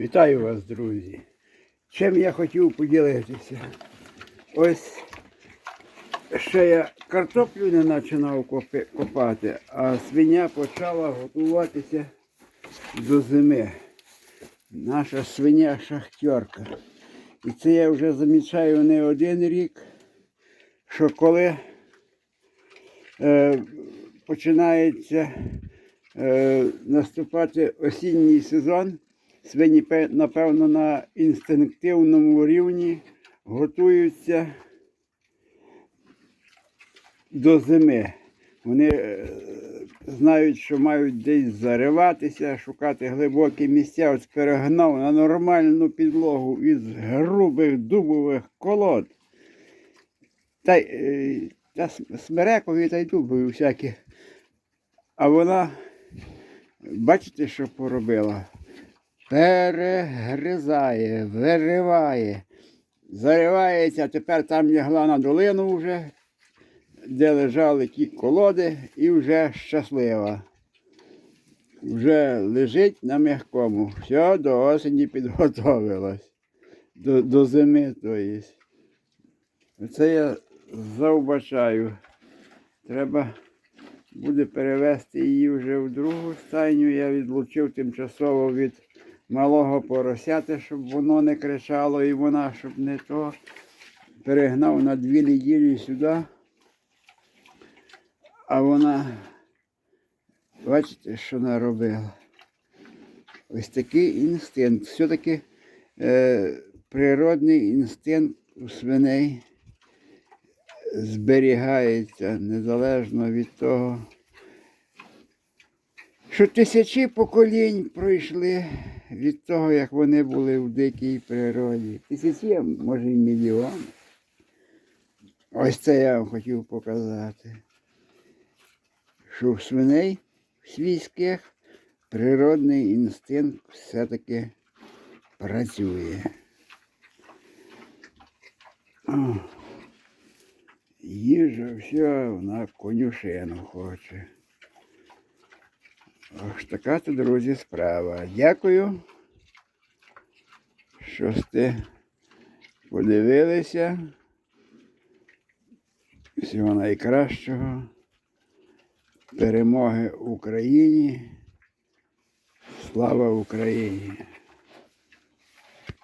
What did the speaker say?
Вітаю вас, друзі. Чим я хотів поділитися? Ось ще я картоплю не починав копати, а свиня почала готуватися до зими. Наша свиня шахтерка. І це я вже замічаю не один рік, що коли е, починається е, наступати осінній сезон, свині, напевно, на інстинктивному рівні готуються до зими. Вони е, знають, що мають десь зариватися, шукати глибокі місця. Ось перегнав на нормальну підлогу із грубих дубових колод. Та, е, та смерекові та й дубові всякі. А вона, бачите, що поробила? Перегризає, вириває, заривається, тепер там лягла на долину вже, де лежали ті колоди, і вже щаслива. Вже лежить на м'якому. Все, до осені підготовилась. До, до зими, то є. Це я завбачаю. Треба буде перевести її вже в другу стайню. Я відлучив тимчасово від малого поросяти, щоб воно не кричало і вона, щоб не то. Перегнав на дві неділі сюди. А вона, бачите, що наробила? Ось такий інстинкт. Все-таки е, природний інстинкт у свиней зберігається незалежно від того, що тисячі поколінь пройшли від того, як вони були в дикій природі. Тисячі, може і мільйони. Ось це я вам хотів показати. Що в свиней свійських природний інстинкт все-таки працює. Їжа все, вона конюшину хоче. Ось така то, друзі, справа. Дякую, що сте подивилися. Всього найкращого. Перемоги Україні. Слава Україні!